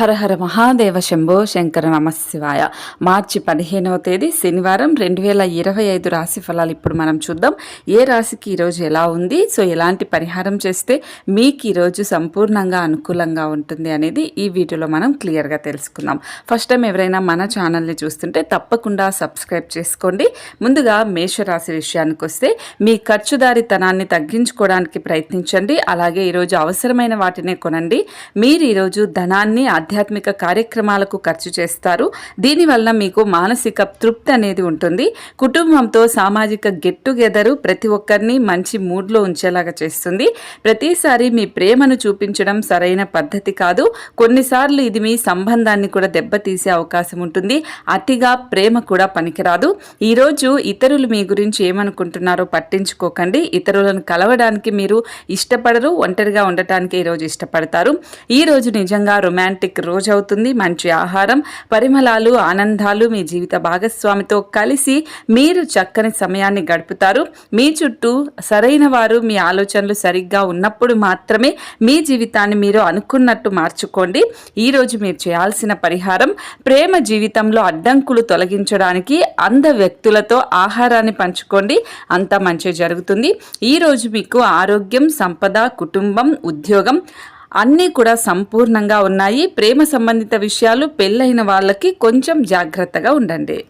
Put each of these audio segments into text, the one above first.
హర హర మహాదేవ శంభో శంకర నమశివాయ మార్చి పదిహేనవ తేదీ శనివారం రెండు వేల ఇరవై ఐదు రాశి ఫలాలు ఇప్పుడు మనం చూద్దాం. ఏ రాశికి ఈరోజు ఎలా ఉంది? సో ఎలాంటి పరిహారం చేస్తే మీకు ఈరోజు సంపూర్ణంగా అనుకూలంగా ఉంటుంది అనేది ఈ వీడియోలో మనం క్లియర్గా తెలుసుకుందాం. ఫస్ట్ టైం ఎవరైనా మన ఛానల్ని చూస్తుంటే తప్పకుండా సబ్స్క్రైబ్ చేసుకోండి. ముందుగా మేషరాశి విషయానికి వస్తే మీ ఖర్చుదారితనాన్ని తగ్గించుకోవడానికి ప్రయత్నించండి. అలాగే ఈరోజు అవసరమైన వాటినే కొనండి. మీరు ఈరోజు ధనాన్ని ఆధ్యాత్మిక కార్యక్రమాలకు ఖర్చు చేస్తారు. దీనివల్ల మీకు మానసిక తృప్తి అనేది ఉంటుంది. కుటుంబంతో సామాజిక గెట్ టుగెదర్ ప్రతి ఒక్కరిని మంచి మూడ్లో ఉంచేలాగా చేస్తుంది. ప్రతిసారి మీ ప్రేమను చూపించడం సరైన పద్ధతి కాదు. కొన్నిసార్లు ఇది మీ సంబంధాన్ని కూడా దెబ్బతీసే అవకాశం ఉంటుంది. అతిగా ప్రేమ కూడా పనికిరాదు. ఈరోజు ఇతరులు మీ గురించి ఏమనుకుంటున్నారో పట్టించుకోకండి. ఇతరులను కలవడానికి మీరు ఇష్టపడరు ఒంటరిగా ఉండటానికి ఈరోజు ఇష్టపడతారు. ఈరోజు నిజంగా రొమాంటిక్ రోజు అవుతుంది. మంచి ఆహారం పరిమళాలు ఆనందాలు మీ జీవిత భాగస్వామితో కలిసి మీరు చక్కని సమయాన్ని గడుపుతారు. మీ చుట్టూ సరైన వారు మీ ఆలోచనలు సరిగ్గా ఉన్నప్పుడు మాత్రమే మీ జీవితాన్ని మీరు అనుకున్నట్టు మార్చుకోండి. ఈరోజు మీరు చేయాల్సిన పరిహారం ప్రేమ జీవితంలో అడ్డంకులు తొలగించడానికి అంద వ్యక్తులతో ఆహారాన్ని పంచుకోండి. అంతా మంచి జరుగుతుంది. ఈరోజు మీకు ఆరోగ్యం సంపద కుటుంబం ఉద్యోగం అన్నీ కూడా సంపూర్ణంగా ఉన్నాయి. ప్రేమ సంబంధిత విషయాలు పెళ్ళైన వాళ్ళకి కొంచెం జాగ్రత్తగా ఉండండి.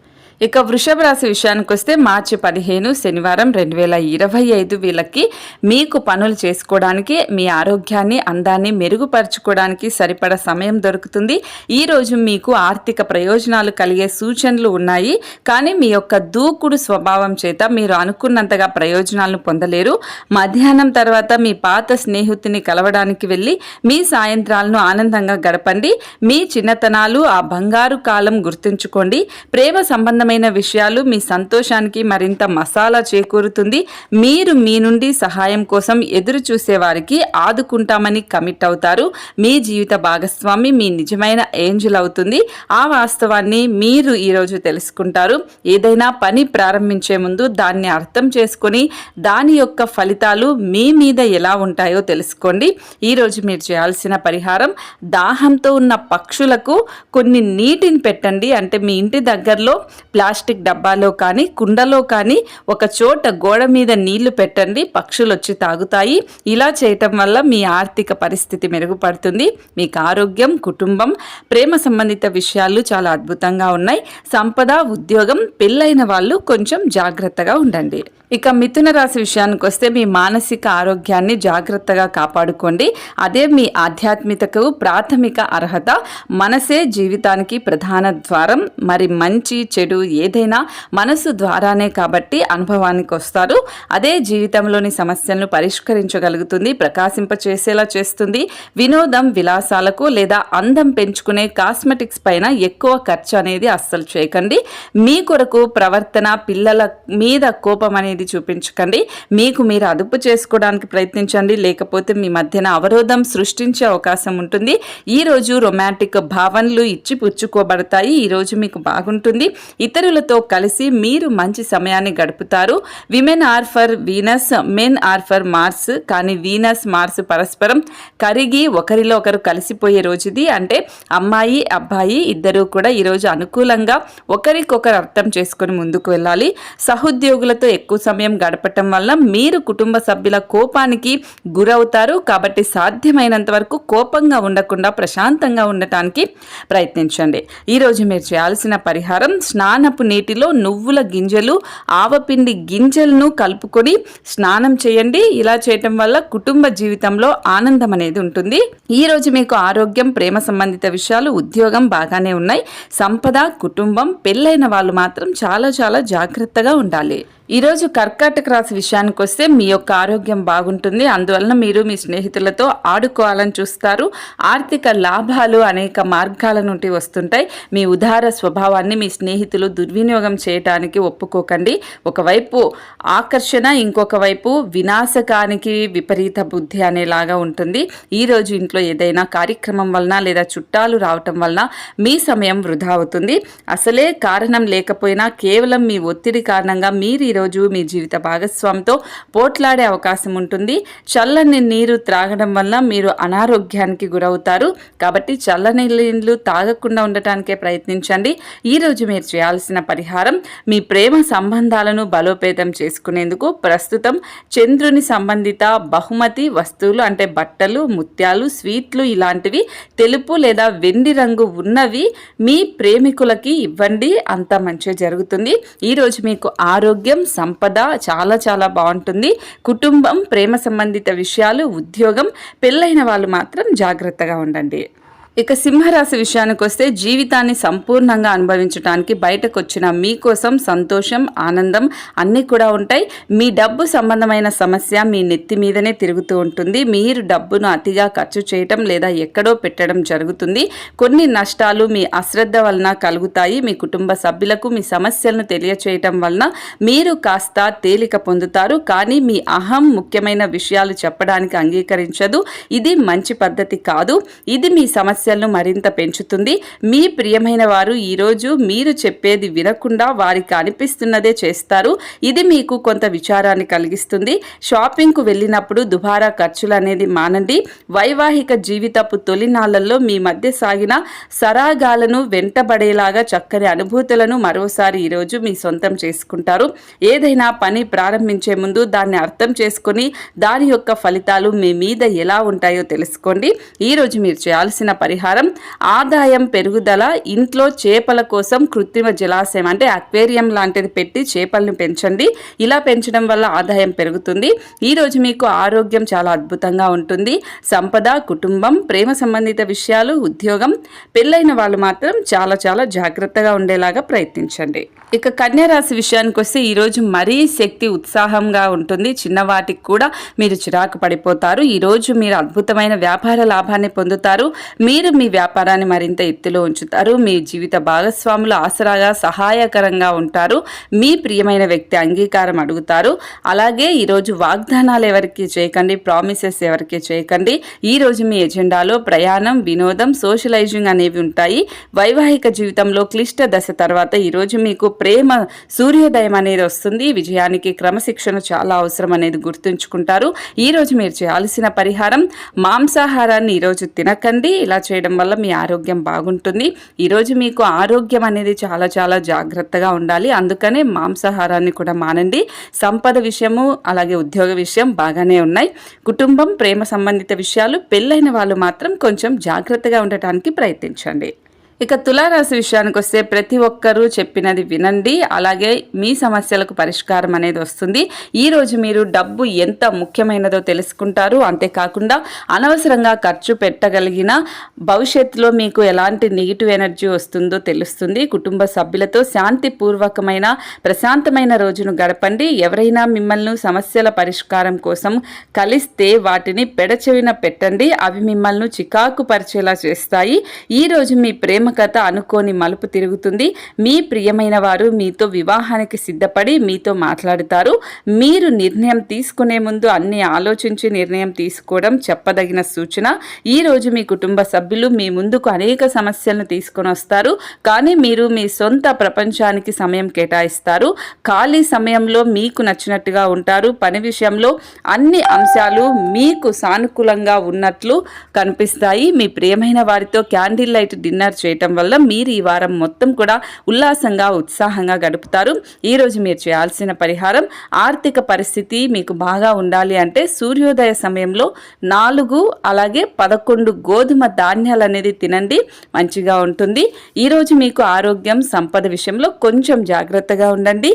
ఇక వృషభ రాశి విషయానికి వస్తే మార్చి పదిహేను శనివారం రెండు వేల ఇరవై ఐదు వీళ్ళకి మీకు పనులు చేసుకోవడానికి మీ ఆరోగ్యాన్ని అందాన్ని మెరుగుపరచుకోవడానికి సరిపడ సమయం దొరుకుతుంది. ఈరోజు మీకు ఆర్థిక ప్రయోజనాలు కలిగే సూచనలు ఉన్నాయి. కానీ మీ యొక్క దూకుడు స్వభావం చేత మీరు అనుకున్నంతగా ప్రయోజనాలను పొందలేరు. మధ్యాహ్నం తర్వాత మీ పాత స్నేహితుని కలవడానికి వెళ్ళి మీ సాయంత్రాలను ఆనందంగా గడపండి. మీ చిన్నతనాలు ఆ బంగారు కాలం గుర్తుంచుకోండి. ప్రేమ సంబంధం సంబంధమైన విషయాలు మీ సంతోషానికి మరింత మసాలా చేకూరుతుంది. మీరు మీ నుండి సహాయం కోసం ఎదురు చూసేవారికి ఆదుకుంటామని కమిట్ అవుతారు. మీ జీవిత భాగస్వామి మీ నిజమైన ఏంజల్ అవుతుంది. ఆ వాస్తవాన్ని మీరు ఈరోజు తెలుసుకుంటారు. ఏదైనా పని ప్రారంభించే ముందు దాన్ని అర్థం చేసుకొని దాని యొక్క ఫలితాలు మీ మీద ఎలా ఉంటాయో తెలుసుకోండి. ఈరోజు మీరు చేయాల్సిన పరిహారం దాహంతో ఉన్న పక్షులకు కొన్ని నీటిని పెట్టండి. అంటే మీ ఇంటి దగ్గరలో ప్లాస్టిక్ డబ్బాలో కానీ కుండలో కానీ ఒక చోట గోడ మీద నీళ్ళు పెట్టండి పక్షులు వచ్చి తాగుతాయి. ఇలా చేయటం వల్ల మీ ఆర్థిక పరిస్థితి మెరుగుపడుతుంది మీకు ఆరోగ్యం కుటుంబం ప్రేమ సంబంధిత విషయాలు చాలా అద్భుతంగా ఉన్నాయి. సంపద ఉద్యోగం పెళ్ళైన వాళ్ళు కొంచెం జాగ్రత్తగా ఉండండి. ఇక మిథున రాశి విషయానికి వస్తే మీ మానసిక ఆరోగ్యాన్ని జాగ్రత్తగా కాపాడుకోండి. అదే మీ ఆధ్యాత్మికకు ప్రాథమిక అర్హత. మనసే జీవితానికి ప్రధాన ద్వారం. మరి మంచి చెడు ఏదైనా మనసు ద్వారానే కాబట్టి అనుభవానికి వస్తారు. అదే జీవితంలోని సమస్యలను పరిష్కరించగలుగుతుంది ప్రకాశింపచేసేలా చేస్తుంది. వినోదం విలాసాలకు లేదా అందం పెంచుకునే కాస్మెటిక్స్ పైన ఎక్కువ ఖర్చు అనేది అస్సలు చేయకండి. మీ కొరకు ప్రవర్తన పిల్లల మీద కోపం అనేది చూపించకండి. మీకు మీరు అదుపు చేసుకోవడానికి ప్రయత్నించండి. లేకపోతే మీ మధ్యన అవరోధం సృష్టించే అవకాశం ఉంటుంది. ఈ రోజు రొమాంటిక్ భావనలు ఇచ్చి పుచ్చుకోబడతాయి ఈ రోజు మీకు బాగుంటుంది. ఇతరులతో కలిసి మీరు మంచి సమయాన్ని గడుపుతారు. Women are for Venus men are for Mars కానీ వీనస్ మార్స్ పరస్పరం కరిగి ఒకరిలో ఒకరు కలిసిపోయే రోజుది. అంటే అమ్మాయి అబ్బాయి ఇద్దరూ కూడా ఈరోజు అనుకూలంగా ఒకరికొకరు అర్థం చేసుకుని ముందుకు వెళ్ళాలి. సహోద్యోగులతో ఎక్కువ సమయం గడపటం వల్ల మీరు కుటుంబ సభ్యుల కోపానికి గురవుతారు. కాబట్టి సాధ్యమైనంత వరకు కోపంగా ఉండకుండా ప్రశాంతంగా ఉండటానికి ప్రయత్నించండి. ఈరోజు మీరు చేయాల్సిన పరిహారం స్నానం స్నానపు నీటిలో నువ్వుల గింజలు ఆవపిండి గింజలను కలుపుకొని స్నానం చేయండి. ఇలా చేయటం వల్ల కుటుంబ జీవితంలో ఆనందం అనేది ఉంటుంది. ఈ రోజు మీకు ఆరోగ్యం ప్రేమ సంబంధిత విషయాలు ఉద్యోగం బాగానే ఉన్నాయి. సంపద కుటుంబం పెళ్ళైన వాళ్ళు మాత్రం చాలా చాలా జాగ్రత్తగా ఉండాలి. ఈరోజు కర్కాటక రాశి విషయానికి వస్తే మీ యొక్క ఆరోగ్యం బాగుంటుంది. అందువలన మీరు మీ స్నేహితులతో ఆడుకోవాలని చూస్తారు. ఆర్థిక లాభాలు అనేక మార్గాల నుండి వస్తుంటాయి. మీ ఉదార స్వభావాన్ని మీ స్నేహితులు దుర్వినియోగం చేయటానికి ఒప్పుకోకండి. ఒకవైపు ఆకర్షణ ఇంకొక వైపు వినాశకానికి విపరీత బుద్ధి అనేలాగా ఉంటుంది. ఈరోజు ఇంట్లో ఏదైనా కార్యక్రమం వలన లేదా చుట్టాలు రావటం వలన మీ సమయం వృధా అవుతుంది. అసలే కారణం లేకపోయినా కేవలం మీ ఒత్తిడి కారణంగా మీరు ఈరోజు మీ జీవిత భాగస్వామితో పోట్లాడే అవకాశం ఉంటుంది. చల్లని నీరు త్రాగడం వల్ల మీరు అనారోగ్యానికి గురవుతారు. కాబట్టి చల్లని నీళ్ళు తాగకుండా ఉండటానికే ప్రయత్నించండి. ఈరోజు మీరు చేయాల్సిన పరిహారం మీ ప్రేమ సంబంధాలను బలోపేతం చేసుకునేందుకు ప్రస్తుతం చంద్రుని సంబంధిత బహుమతి వస్తువులు అంటే బట్టలు ముత్యాలు స్వీట్లు ఇలాంటివి తెలుపు లేదా వెండి రంగు ఉన్నవి మీ ప్రేమికులకి ఇవ్వండి. అంత మంచిగా జరుగుతుంది. ఈరోజు మీకు ఆరోగ్యం సంపద చాలా చాలా బాగుంటుంది. కుటుంబం ప్రేమ సంబంధిత విషయాలు ఉద్యోగం పెళ్ళైన వాళ్ళు మాత్రం జాగ్రత్తగా ఉండండి. ఇక సింహరాశి విషయానికి వస్తే జీవితాన్ని సంపూర్ణంగా అనుభవించడానికి బయటకు వచ్చిన మీకోసం సంతోషం ఆనందం అన్నీ కూడా ఉంటాయి. మీ డబ్బు సంబంధమైన సమస్య మీ నెత్తి మీదనే తిరుగుతూ ఉంటుంది. మీరు డబ్బును అతిగా ఖర్చు చేయటం లేదా ఎక్కడో పెట్టడం జరుగుతుంది. కొన్ని నష్టాలు మీ అశ్రద్ధ వలన కలుగుతాయి. మీ కుటుంబ సభ్యులకు మీ సమస్యలను తెలియచేయటం వలన మీరు కాస్త తేలిక పొందుతారు. కానీ మీ అహం ముఖ్యమైన విషయాలు చెప్పడానికి అంగీకరించదు. ఇది మంచి పద్ధతి కాదు. ఇది మీ సమస్య సమస్యలను మరింత పెంచుతుంది. మీ ప్రియమైన వారు ఈరోజు మీరు చెప్పేది వినకుండా వారికి అనిపిస్తున్నదే చేస్తారు. ఇది మీకు కొంత విచారాన్ని కలిగిస్తుంది. షాపింగ్కు వెళ్ళినప్పుడు దుబారా ఖర్చులు అనేది మానండి. వైవాహిక జీవితపు తొలినాళ్ళలో మీ మధ్య సాగిన సరాగాలను వెంటబడేలాగా చక్కని అనుభూతులను మరోసారి ఈరోజు మీ సొంతం చేసుకుంటారు. ఏదైనా పని ప్రారంభించే ముందు దాన్ని అర్థం చేసుకుని దాని యొక్క ఫలితాలు మీ మీద ఎలా ఉంటాయో తెలుసుకోండి. ఈరోజు మీరు చేయాల్సిన పరిహారం ఆదాయం పెరుగుదల ఇంట్లో చేపల కోసం కృత్రిమ జలాశయం అంటే అక్వేరియం లాంటిది పెట్టి చేపలను పెంచండి. ఇలా పెంచడం వల్ల ఆదాయం పెరుగుతుంది. ఈరోజు మీకు ఆరోగ్యం చాలా అద్భుతంగా ఉంటుంది. సంపద కుటుంబం ప్రేమ సంబంధిత విషయాలు ఉద్యోగం పెళ్ళైన వాళ్ళు మాత్రం చాలా చాలా జాగ్రత్తగా ఉండేలాగా ప్రయత్నించండి. ఇక కన్యారాశి విషయానికి వస్తే ఈరోజు మరీ శక్తి ఉత్సాహంగా ఉంటుంది. చిన్నవాటికి కూడా మీరు చిరాకు పడిపోతారు. ఈరోజు మీరు అద్భుతమైన వ్యాపార లాభాన్ని పొందుతారు. మీరు మీ వ్యాపారాన్ని మరింత ఎత్తులో ఉంచుతారు. మీ జీవిత భాగస్వాములు ఆసరాగా సహాయకరంగా ఉంటారు. మీ ప్రియమైన వ్యక్తి అంగీకారం అడుగుతారు. అలాగే ఈరోజు వాగ్దానాలు ఎవరికి చేయకండి ప్రామిసెస్ ఎవరికి చేయకండి ఈరోజు మీ ఎజెండాలో ప్రయాణం వినోదం సోషలైజింగ్ అనేవి ఉంటాయి. వైవాహిక జీవితంలో క్లిష్ట దశ తర్వాత ఈరోజు మీకు ప్రేమ సూర్యోదయం అనేది వస్తుంది. విజయానికి క్రమశిక్షణ చాలా అవసరం అనేది గుర్తుంచుకుంటారు. ఈరోజు మీరు చేయాల్సిన పరిహారం మాంసాహారాన్ని ఈరోజు తినకండి. ఇలా చేయడం వల్ల మీ ఆరోగ్యం బాగుంటుంది. ఈరోజు మీకు ఆరోగ్యం అనేది చాలా చాలా జాగ్రత్తగా ఉండాలి. అందుకనే మాంసాహారాన్ని కూడా మానండి. సంపద విషయము అలాగే ఉద్యోగ విషయం బాగానే ఉన్నాయి. కుటుంబం ప్రేమ సంబంధిత విషయాలు పెళ్ళైన వాళ్ళు మాత్రం కొంచెం జాగ్రత్తగా ఉండటానికి ప్రయత్నించండి. ఇక తులారాశి విషయానికి వస్తే ప్రతి ఒక్కరూ చెప్పినది వినండి. అలాగే మీ సమస్యలకు పరిష్కారం అనేది వస్తుంది. ఈరోజు మీరు డబ్బు ఎంత ముఖ్యమైనదో తెలుసుకుంటారు. అంతేకాకుండా అనవసరంగా ఖర్చు పెట్టగలిగిన భవిష్యత్తులో మీకు ఎలాంటి నెగిటివ్ ఎనర్జీ వస్తుందో తెలుస్తుంది. కుటుంబ సభ్యులతో శాంతిపూర్వకమైన ప్రశాంతమైన రోజును గడపండి. ఎవరైనా మిమ్మల్ని సమస్యల పరిష్కారం కోసం కలిస్తే వాటిని పెడచెవిన పెట్టండి. అవి మిమ్మల్ని చికాకు పరిచేలా చేస్తాయి ఈరోజు మీ ప్రేమ కథ అనుకోని మలుపు తిరుగుతుంది. మీ ప్రియమైన వారు మీతో వివాహానికి సిద్ధపడి మీతో మాట్లాడుతారు. మీరు నిర్ణయం తీసుకునే ముందు అన్ని ఆలోచించి నిర్ణయం తీసుకోవడం చెప్పదగిన సూచన. ఈరోజు మీ కుటుంబ సభ్యులు మీ ముందుకు అనేక సమస్యలను తీసుకొని వస్తారు. కానీ మీరు మీ సొంత ప్రపంచానికి సమయం కేటాయిస్తారు. ఖాళీ సమయంలో మీకు నచ్చినట్టుగా ఉంటారు. పని విషయంలో అన్ని అంశాలు మీకు సానుకూలంగా ఉన్నట్లు కనిపిస్తాయి. మీ ప్రియమైన వారితో క్యాండిల్ లైట్ డిన్నర్ చేయడం చేయటం వల్ల మీరు ఈ వారం మొత్తం కూడా ఉల్లాసంగా ఉత్సాహంగా గడుపుతారు. ఈరోజు మీరు చేయాల్సిన పరిహారం ఆర్థిక పరిస్థితి మీకు బాగా ఉండాలి అంటే సూర్యోదయ సమయంలో నాలుగు అలాగే పదకొండు గోధుమ ధాన్యాలు అనేది తినండి మంచిగా ఉంటుంది. ఈరోజు మీకు ఆరోగ్యం సంపద విషయంలో కొంచెం జాగ్రత్తగా ఉండండి.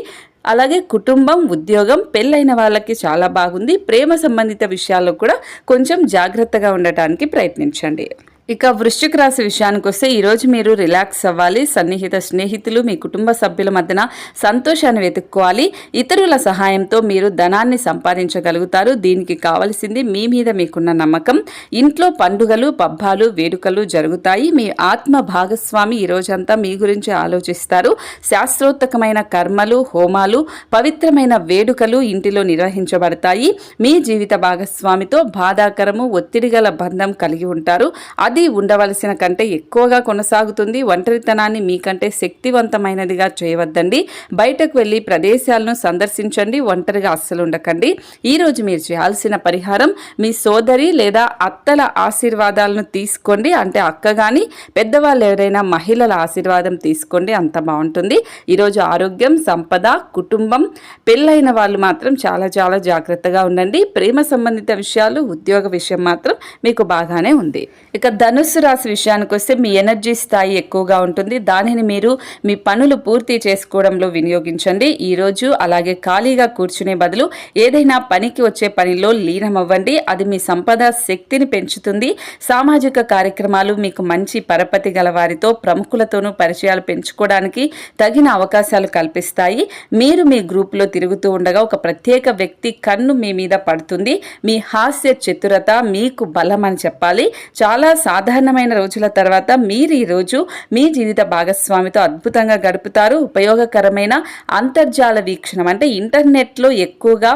అలాగే కుటుంబం ఉద్యోగం పెళ్ళైన వాళ్ళకి చాలా బాగుంది. ప్రేమ సంబంధిత విషయాల్లో కూడా కొంచెం జాగ్రత్తగా ఉండటానికి ప్రయత్నించండి. ఇక వృశ్చిక రాశి విషయానికి వస్తే ఈరోజు మీరు రిలాక్స్ అవ్వాలి సన్నిహిత స్నేహితులు మీ కుటుంబ సభ్యుల మధ్యన సంతోషాన్ని వెతుక్కోవాలి. ఇతరుల సహాయంతో మీరు ధనాన్ని సంపాదించగలుగుతారు. దీనికి కావలసింది మీ మీద మీకున్న నమ్మకం. ఇంట్లో పండుగలు పబ్బాలు వేడుకలు జరుగుతాయి. మీ ఆత్మ భాగస్వామి ఈ రోజంతా మీ గురించి ఆలోచిస్తారు. శాస్త్రోత్తకమైన కర్మలు హోమాలు పవిత్రమైన వేడుకలు ఇంటిలో నిర్వహించబడతాయి. మీ జీవిత భాగస్వామితో బాధాకరము ఒత్తిడి గల బంధం కలిగి ఉంటారు. అది ఉండవలసిన కంటే ఎక్కువగా కొనసాగుతుంది. ఒంటరితనాన్ని మీకంటే శక్తివంతమైనదిగా చేయవద్దండి. బయటకు వెళ్ళి ప్రదేశాలను సందర్శించండి. ఒంటరిగా అస్సలు ఉండకండి. ఈరోజు మీరు చేయాల్సిన పరిహారం మీ సోదరి లేదా అత్తల ఆశీర్వాదాలను తీసుకోండి. అంటే అక్క కానీ పెద్దవాళ్ళు ఎవరైనా మహిళల ఆశీర్వాదం తీసుకోండి. అంత బాగుంటుంది. ఈరోజు ఆరోగ్యం సంపద కుటుంబం పెళ్ళైన వాళ్ళు మాత్రం చాలా చాలా జాగ్రత్తగా ఉండండి. ప్రేమ సంబంధిత విషయాలు ఉద్యోగ విషయం మాత్రం మీకు బాగానే ఉంది. ఇక ధనుస్సు రాశి విషయానికి వస్తే మీ ఎనర్జీ స్థాయి ఎక్కువగా ఉంటుంది. దానిని మీరు మీ పనులు పూర్తి చేసుకోవడంలో వినియోగించండి. ఈరోజు అలాగే ఖాళీగా కూర్చునే బదులు ఏదైనా పనికి వచ్చే పనిలో లీనమవ్వండి. అది మీ సంపద శక్తిని పెంచుతుంది. సామాజిక కార్యక్రమాలు మీకు మంచి పరపతి గల వారితో ప్రముఖులతోనూ పరిచయాలు పెంచుకోవడానికి తగిన అవకాశాలు కల్పిస్తాయి. మీరు మీ గ్రూపులో తిరుగుతూ ఉండగా ఒక ప్రత్యేక వ్యక్తి కన్ను మీ మీద పడుతుంది. మీ హాస్య చతురత మీకు బలం అని చెప్పాలి. చాలా సాధారణమైన రోజుల తర్వాత మీరు ఈరోజు మీ జీవిత భాగస్వామితో అద్భుతంగా గడుపుతారు. ఉపయోగకరమైన అంతర్జాల వీక్షణం అంటే ఇంటర్నెట్లో ఎక్కువగా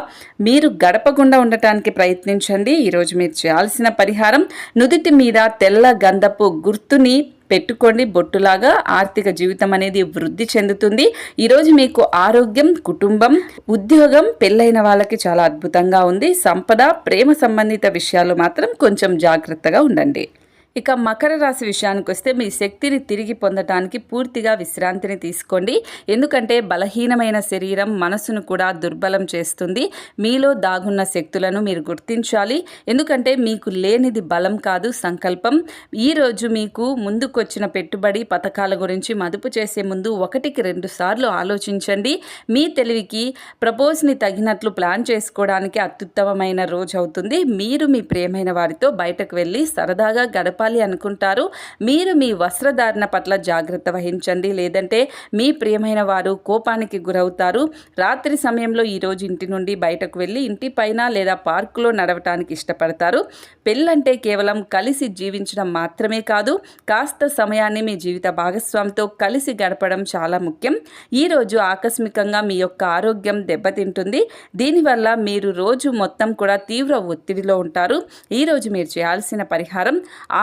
మీరు గడపకుండా ఉండటానికి ప్రయత్నించండి. ఈరోజు మీరు చేయాల్సిన పరిహారం నుదుటి మీద తెల్ల గంధపు గుర్తుని పెట్టుకోండి. బొట్టులాగా ఆర్థిక జీవితం అనేది వృద్ధి చెందుతుంది. ఈరోజు మీకు ఆరోగ్యం కుటుంబం ఉద్యోగం పెళ్ళైన వాళ్ళకి చాలా అద్భుతంగా ఉంది. సంపద ప్రేమ సంబంధిత విషయాలు మాత్రం కొంచెం జాగ్రత్తగా ఉండండి. ఇక మకర రాశి విషయానికి వస్తే మీ శక్తిని తిరిగి పొందటానికి పూర్తిగా విశ్రాంతిని తీసుకోండి. ఎందుకంటే బలహీనమైన శరీరం మనసును కూడా దుర్బలం చేస్తుంది. మీలో దాగున్న శక్తులను మీరు గుర్తించాలి. ఎందుకంటే మీకు లేనిది బలం కాదు సంకల్పం. ఈరోజు మీకు ముందుకొచ్చిన పెట్టుబడి పథకాల గురించి మదుపు చేసే ముందు ఒకటికి రెండు సార్లు ఆలోచించండి. మీ తెలివికి ప్రపోజ్ని తగినట్లు ప్లాన్ చేసుకోవడానికి అత్యుత్తమమైన రోజు అవుతుంది. మీరు మీ ప్రియమైన వారితో బయటకు వెళ్ళి సరదాగా గడప చెప్పాలి అనుకుంటారు. మీరు మీ వస్త్రధారణ పట్ల జాగ్రత్త వహించండి. లేదంటే మీ ప్రియమైన వారు కోపానికి గురవుతారు. రాత్రి సమయంలో ఈరోజు ఇంటి నుండి బయటకు వెళ్ళి ఇంటి పైన లేదా పార్కులో నడవటానికి ఇష్టపడతారు. పెళ్ళంటే కేవలం కలిసి జీవించడం మాత్రమే కాదు కాస్త సమయాన్ని మీ జీవిత భాగస్వామితో కలిసి గడపడం చాలా ముఖ్యం. ఈరోజు ఆకస్మికంగా మీ యొక్క ఆరోగ్యం దెబ్బతింటుంది. దీనివల్ల మీరు రోజు మొత్తం కూడా తీవ్ర ఒత్తిడిలో ఉంటారు. ఈరోజు మీరు చేయాల్సిన పరిహారం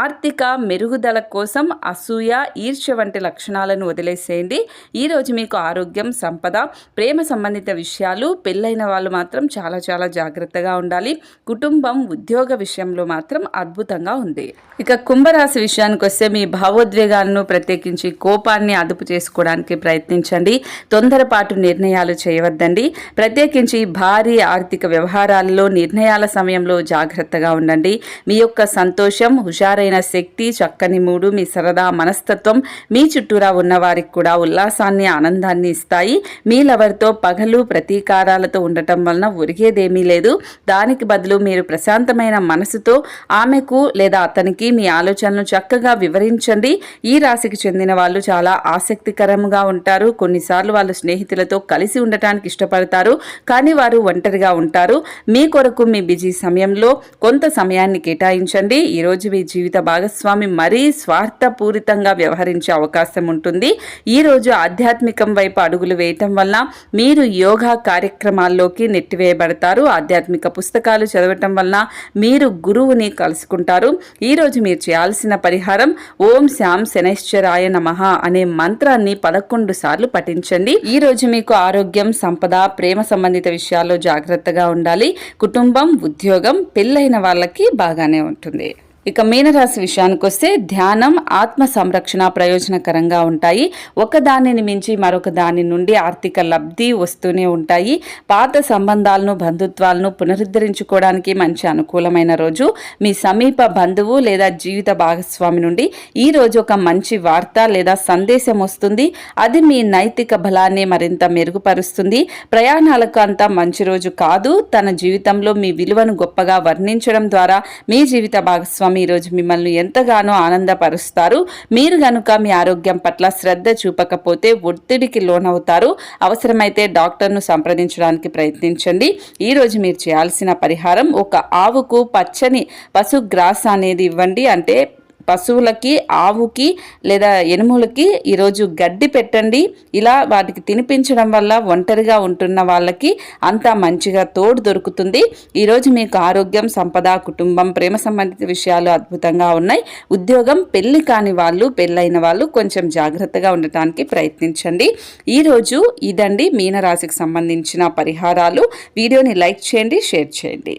ఆర్థిక మెరుగుదల కోసం అసూయ ఈర్ష్య వంటి లక్షణాలను వదిలేసేయండి. ఈరోజు మీకు ఆరోగ్యం సంపద ప్రేమ సంబంధిత విషయాలు పెళ్ళైన వాళ్ళు మాత్రం చాలా చాలా జాగ్రత్తగా ఉండాలి. కుటుంబం ఉద్యోగ విషయంలో మాత్రం అద్భుతంగా ఉంది. ఇక కుంభరాశి విషయానికి వస్తే మీ భావోద్వేగాలను ప్రత్యేకించి కోపాన్ని అదుపు చేసుకోవడానికి ప్రయత్నించండి. తొందరపాటు నిర్ణయాలు చేయవద్దండి. ప్రత్యేకించి భారీ ఆర్థిక వ్యవహారాల్లో నిర్ణయాల సమయంలో జాగ్రత్తగా ఉండండి. మీ యొక్క సంతోషం హుషారైన శక్తి చక్కని మూడు మీ సరదా మనస్తత్వం మీ చుట్టూరా ఉన్నవారికి కూడా ఉల్లాసాన్ని ఆనందాన్ని ఇస్తాయి. మీ లవర్తో పగలు ప్రతీకారాలతో ఉండటం వలన ఒరిగేదేమీ లేదు. దానికి బదులు మీరు ప్రశాంతమైన మనసుతో ఆమెకు లేదా అతనికి మీ ఆలోచనలు చక్కగా వివరించండి. ఈ రాశికి చెందిన వాళ్ళు చాలా ఆసక్తికరంగా ఉంటారు. కొన్నిసార్లు వాళ్ళు స్నేహితులతో కలిసి ఉండటానికి ఇష్టపడతారు. కానీ వారు ఒంటరిగా ఉంటారు. మీ కొరకు మీ బిజీ సమయంలో కొంత సమయాన్ని కేటాయించండి. ఈరోజు మీ జీవిత భాగస్వామి మరీ స్వార్థపూరితంగా వ్యవహరించే అవకాశం ఉంటుంది. ఈరోజు ఆధ్యాత్మికం వైపు అడుగులు వేయటం వల్ల మీరు యోగా కార్యక్రమాల్లోకి నెట్టివేయబడతారు. ఆధ్యాత్మిక పుస్తకాలు చదవటం వలన మీరు గురువుని కలుసుకుంటారు. ఈరోజు మీరు చేయాల్సిన పరిహారం ఓం శ్యామ్ శనైశ్వరాయ నమ అనే మంత్రాన్ని పదకొండు సార్లు పఠించండి. ఈ రోజు మీకు ఆరోగ్యం సంపద ప్రేమ సంబంధిత విషయాల్లో జాగ్రత్తగా ఉండాలి. కుటుంబం ఉద్యోగం పెళ్ళైన వాళ్ళకి బాగానే ఉంటుంది. ఇక మీనరాశి విషయానికి వస్తే ధ్యానం ఆత్మ సంరక్షణ ప్రయోజనకరంగా ఉంటాయి. ఒకదానిని మించి మరొక దాని నుండి ఆర్థిక లబ్ధి వస్తూనే ఉంటాయి. పాత సంబంధాలను బంధుత్వాలను పునరుద్ధరించుకోవడానికి మంచి అనుకూలమైన రోజు. మీ సమీప బంధువు లేదా జీవిత భాగస్వామి నుండి ఈ రోజు ఒక మంచి వార్త లేదా సందేశం వస్తుంది. అది మీ నైతిక బలాన్ని మరింత మెరుగుపరుస్తుంది. ప్రయాణాలకు అంత మంచి రోజు కాదు. తన జీవితంలో మీ విలువను గొప్పగా వర్ణించడం ద్వారా మీ జీవిత భాగస్వామి ఈరోజు మిమ్మల్ని ఎంతగానో ఆనందపరుస్తారు. మీరు గనుక మీ ఆరోగ్యం పట్ల శ్రద్ధ చూపకపోతే ఒత్తిడికి లోనవుతారు. అవసరమైతే డాక్టర్ను సంప్రదించడానికి ప్రయత్నించండి. ఈరోజు మీరు చేయాల్సిన పరిహారం ఒక ఆవుకు పచ్చని పశుగ్రాస అనేది ఇవ్వండి. అంటే పశువులకి ఆవుకి లేదా ఎనుములకి ఈరోజు గడ్డి పెట్టండి. ఇలా వాటికి తినిపించడం వల్ల ఒంటరిగా ఉంటున్న వాళ్ళకి అంతా మంచిగా తోడు దొరుకుతుంది. ఈరోజు మీకు ఆరోగ్యం సంపద కుటుంబం ప్రేమ సంబంధిత విషయాలు అద్భుతంగా ఉన్నాయి. ఉద్యోగం పెళ్ళి కాని వాళ్ళు పెళ్ళైన వాళ్ళు కొంచెం జాగ్రత్తగా ఉండటానికి ప్రయత్నించండి. ఈరోజు ఇదండి మీనరాశికి సంబంధించిన పరిహారాలు. వీడియోని లైక్ చేయండి షేర్ చేయండి.